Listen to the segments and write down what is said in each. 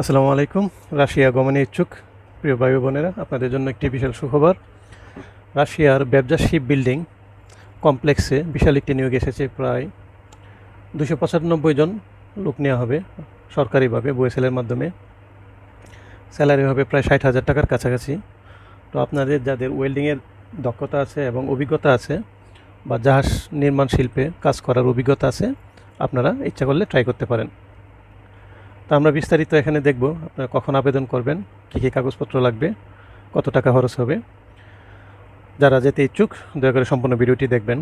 আসসালামু আলাইকুম। রাশিয়া গমনে ইচ্ছুক। প্রিয় ভাই বোনেরা, আপনাদের জন্য একটি বিশাল সুখবর। রাশিয়ার ব্যবজা শিপ বিল্ডিং কমপ্লেক্সে বিশাল একটি নিয়োগ এসেছে, প্রায় দুশো পঁচানব্বই জন লোক নেওয়া হবে সরকারিভাবে বুয়েসেলের মাধ্যমে। স্যালারি হবে প্রায় ষাট হাজার টাকার কাছাকাছি। তো আপনাদের যাদের ওয়েল্ডিংয়ের দক্ষতা আছে এবং অভিজ্ঞতা আছে বা জাহাজ নির্মাণ শিল্পে কাজ করার অভিজ্ঞতা আছে, আপনারা ইচ্ছা করলে ট্রাই করতে পারেন। তো আমরা বিস্তারিত এখানে দেখব আপনারা কখন আবেদন করবেন, কী কী কাগজপত্র লাগবে, কত টাকা খরচ হবে। যারা যেতে ইচ্ছুক, দয়া করে সম্পূর্ণ ভিডিওটি দেখবেন।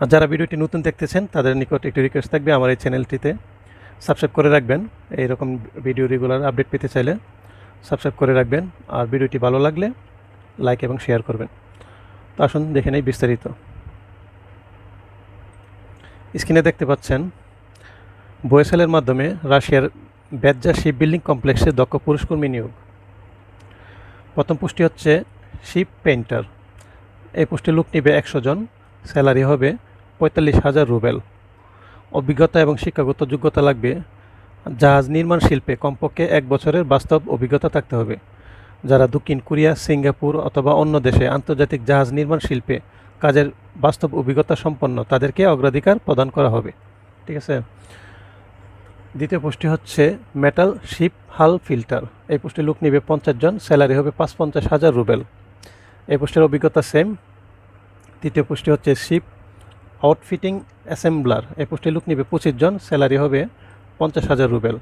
আর যারা ভিডিওটি নতুন দেখতেছেন, তাদের নিকট একটি রিকোয়েস্ট থাকবে আমার এই চ্যানেলটিতে। সাবস্ক্রাইব করে রাখবেন, এইরকম ভিডিও রেগুলার আপডেট পেতে চাইলে সাবস্ক্রাইব করে রাখবেন। আর ভিডিওটি ভালো লাগলে লাইক এবং শেয়ার করবেন। তো আসুন, দেখে নেই বিস্তারিত। স্ক্রিনে দেখতে পাচ্ছেন বয়েসেলের মাধ্যমে রাশিয়ার বেজ্জা শিপ বিল্ডিং কমপ্লেক্সে দক্ষ পুরুষকর্মী নিয়োগ। প্রথম পুষ্টি হচ্ছে শিপ পেইন্টার। এই পুষ্টি লোক নিবে একশো জন, স্যালারি হবে পঁয়তাল্লিশ হাজার রুবেল। অভিজ্ঞতা এবং শিক্ষাগত যোগ্যতা লাগবে। জাহাজ নির্মাণ শিল্পে কমপক্ষে এক বছরের বাস্তব অভিজ্ঞতা থাকতে হবে। যারা দক্ষিণ কোরিয়া, সিঙ্গাপুর অথবা অন্য দেশে আন্তর্জাতিক জাহাজ নির্মাণ শিল্পে কাজের বাস্তব অভিজ্ঞতা সম্পন্ন, তাদেরকে অগ্রাধিকার প্রদান করা হবে। ঠিক আছে? দ্বিতীয় পোস্টটি হচ্ছে মেটাল শিপ হাল ফিল্টার এই পোস্টে লোক নিবে পঞ্চাশ জন স্যালারি হবে পাঁচ পঞ্চাশ হাজার রুবেল। এই পোস্টের অভিজ্ঞতা সেম তৃতীয় পোস্টটি হচ্ছে শিপ আউটফিটিং অ্যাসেম্বলার এই পোস্টে লোক নিবে পঁচিশ জন স্যালারি হবে পঞ্চাশ হাজার রুবেল।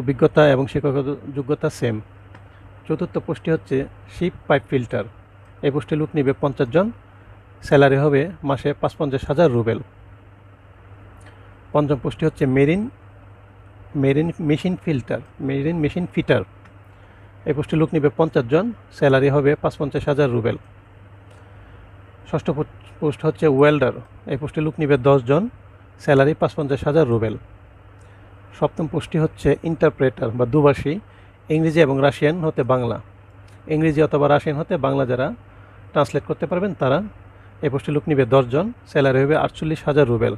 অভিজ্ঞতা এবং শিক্ষাগত যোগ্যতা সেম চতুর্থ পোস্টটি হচ্ছে শিপ পাইপ ফিল্টার এই পোস্টে লোক নিবে পঞ্চাশ জন স্যালারি হবে মাসে পাঁচ পঞ্চাশ হাজার রুবেল। পঞ্চম পোস্টটি হচ্ছে marine marine machine filter, marine machine fitter. পোস্টে লোক নিবে পঞ্চাশ জন, স্যালারি হবে পাঁচ পঞ্চাশ হাজার রুবেল। ষষ্ঠ পোস্ট হচ্ছে ওয়েল্ডার এই পোস্টে লোক নিবে জন, স্যালারি পাঁচ পঞ্চাশ হাজার রুবেল। সপ্তম পোস্টটি হচ্ছে ইন্টারপ্রেটার বা দুভাষী, ইংরেজি এবং রাশিয়ান হতে বাংলা। ইংরেজি অথবা রাশিয়ান হতে বাংলা যারা ট্রান্সলেট করতে পারবেন তারা এই পোস্টে লোক নিবে দশজন স্যালারি হবে আটচল্লিশ হাজার রুবেল।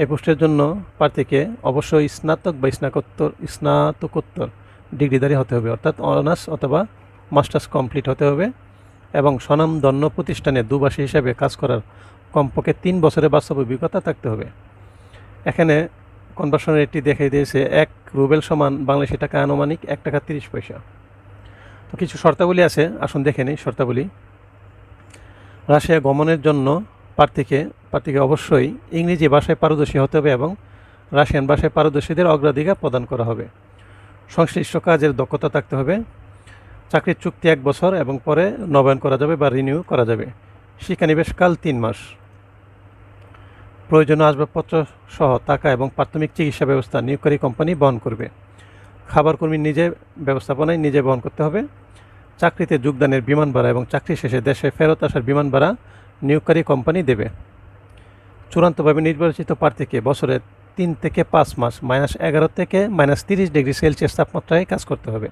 এই পোস্টের জন্য প্রার্থীকে অবশ্যই স্নাতক বা স্নাতকোত্তর স্নাতকোত্তর ডিগ্রিধারী হতে হবে। অর্থাৎ অনার্স অথবা মাস্টার্স কমপ্লিট হতে হবে এবং স্বনাম স্বনামধন্য প্রতিষ্ঠানে দুভাষী হিসাবে কাজ করার কমপক্ষে তিন বছরের বাস্তব অভিজ্ঞতা থাকতে হবে। এখানে কনভার্সন রেটটি দেখিয়ে দিয়েছে এক রুবেল সমান বাংলাদেশি টাকা আনুমানিক এক টাকা তিরিশ পয়সা। তো কিছু শর্তাবলী আছে, আসুন দেখে নিই শর্তাবলী। রাশিয়া গমনের জন্য প্রার্থীকে প্রার্থীকে অবশ্যই ইংরেজি ভাষায় পারদর্শী হতে হবে এবং রাশিয়ান ভাষায় পারদর্শীদের অগ্রাধিকার প্রদান করা হবে। সংশ্লিষ্ট কাজের দক্ষতা থাকতে হবে। চাকরির চুক্তি এক বছর এবং পরে নবায়ন করা যাবে বা রিনিউ করা যাবে। শিক্ষানিবেশকাল তিন মাস। প্রয়োজনীয় আসবাবপত্র সহ টাকা এবং প্রাথমিক চিকিৎসা ব্যবস্থা নিয়োগকারী কোম্পানি বহন করবে। খাবার কর্মী নিজে ব্যবস্থাপনায় নিজে বহন করতে হবে। চাকরিতে যোগদানের বিমান ভাড়া এবং চাকরি শেষে দেশে ফেরত আসার বিমান ভাড়া নিয়োগকারী কোম্পানি দেবে। চূড়ান্তভাবে নির্বাচিত প্রার্থীকে বছরে তিন থেকে পাঁচ মাস, মাইনাস এগারো থেকে মাইনাস তিরিশ ডিগ্রি সেলসিয়াস তাপমাত্রায় কাজ করতে হবে।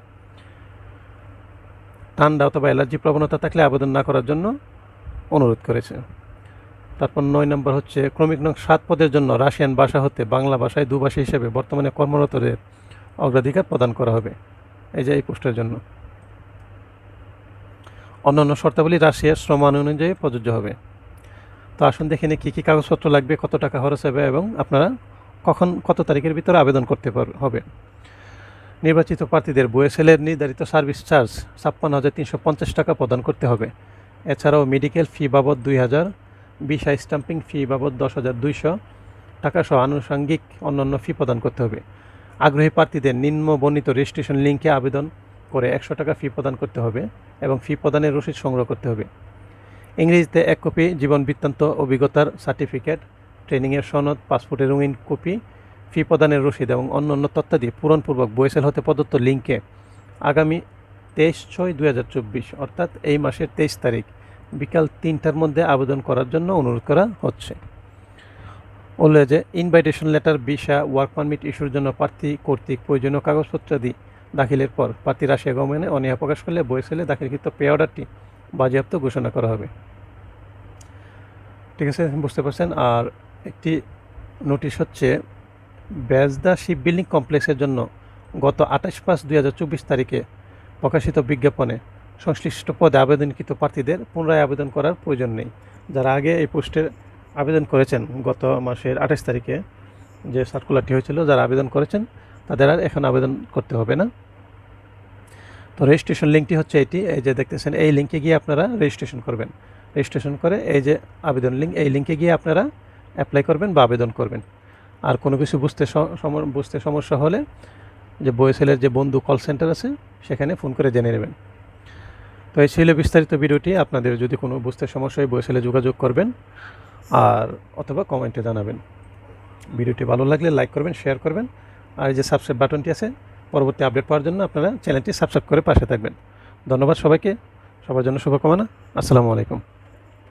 ঠান্ডা অথবা অ্যালার্জি প্রবণতা থাকলে আবেদন না করার জন্য অনুরোধ করেছে। তারপর নয় নম্বর হচ্ছে, ক্রমিক নং সাত পদের জন্য রাশিয়ান ভাষা হতে বাংলা ভাষায় দুভাষী হিসেবে বর্তমানে কর্মরতদের অগ্রাধিকার প্রদান করা হবে। এই যে এই পোস্টের জন্য। অন্যান্য শর্তাবলী রাশিয়ার শ্রম আইন অনুযায়ী প্রযোজ্য হবে। তো আসুন দেখে নিই কী কী কাগজপত্র লাগবে, কত টাকা খরচ হবে এবং আপনারা কখন, কত তারিখের ভিতরে আবেদন করতে হবে। নির্বাচিত প্রার্থীদের বুয়েসেলের নির্ধারিত সার্ভিস চার্জ ছাপ্পান্ন হাজার তিনশো পঞ্চাশ টাকা প্রদান করতে হবে। এছাড়াও মেডিকেল ফি বাবদ দুই হাজার, ভিসা স্টাম্পিং ফি বাবদ দশ হাজার দুইশো টাকা সহ আনুষঙ্গিক অন্যান্য ফি প্রদান করতে হবে। আগ্রহী প্রার্থীদের নিম্ন বর্ণিত রেজিস্ট্রেশন লিঙ্কে আবেদন করে একশো টাকা ফি প্রদান করতে হবে এবং ফি প্রদানের রসিদ সংগ্রহ করতে হবে। ইংরেজিতে এক কপি জীবন বৃত্তান্ত অভিজ্ঞতার সার্টিফিকেট ট্রেনিংয়ের সনদ পাসপোর্টের রঙিন কপি ফি প্রদানের রসিদ এবং অন্যান্য তথ্যাদি পূরণপূর্বক বয়েসেল হতে প্রদত্ত লিঙ্কে আগামী তেইশ ছয় দু হাজার চব্বিশ, অর্থাৎ এই মাসের তেইশ তারিখ, বিকাল তিনটার মধ্যে আবেদন করার জন্য অনুরোধ করা হচ্ছে। বললে যে invitation letter visa work permit ইস্যুর জন্য প্রার্থী কর্তৃক প্রয়োজনীয় কাগজপত্রাদি দাখিলের পর প্রার্থী রাশিয়া গমনে অনীহা প্রকাশ করলে বয়েসেলে দাখিলকৃত পে অর্ডারটি বাজেয়াপ্ত ঘোষণা করা হবে। ঠিক আছে, বুঝতে পারছেন? আর একটি নোটিশ হচ্ছে ব্যাজদা শিপ বিল্ডিং কমপ্লেক্সের জন্য গত আঠাশ পাঁচ দুই হাজার চব্বিশ তারিখে প্রকাশিত বিজ্ঞাপনে সংশ্লিষ্ট পদে আবেদনকৃত প্রার্থীদের পুনরায় আবেদন করার প্রয়োজন নেই। যারা আগে এই পোস্টে আবেদন করেছেন গত মাসের আঠাশ তারিখে যে সার্কুলারটি হয়েছিল, যারা আবেদন করেছেন, তাদের আর এখন আবেদন করতে হবে না। তো রেজিস্ট্রেশন লিঙ্কটি হচ্ছে এটি, এই যে দেখতেছেন, এই লিঙ্কে গিয়ে আপনারা রেজিস্ট্রেশন করবেন। রেজিস্ট্রেশন করে এই যে আবেদন লিঙ্ক এই লিঙ্কে গিয়ে আপনারা অ্যাপ্লাই করবেন বা আবেদন করবেন। আর কোনো কিছু বুঝতে বুঝতে সমস্যা হলে যে বয়েসেলের যে বন্ধু কল সেন্টার আছে, সেখানে ফোন করে জেনে নেবেন। তো এই ছিল বিস্তারিত ভিডিওটি, আপনাদের যদি কোনো বুঝতে সমস্যা হয়, বয়েসেলে যোগাযোগ করবেন আর অথবা কমেন্টে জানাবেন। ভিডিওটি ভালো লাগলে লাইক করবেন শেয়ার করবেন। আর এই যে সাবস্ক্রাইব বাটনটি আছে পরবর্তী আপডেট পাওয়ার জন্য আপনারা চ্যানেলটি সাবস্ক্রাইব করে পাশে থাকবেন। ধন্যবাদ সবাইকে। সবার জন্য শুভকামনা। আসসালামু আলাইকুম।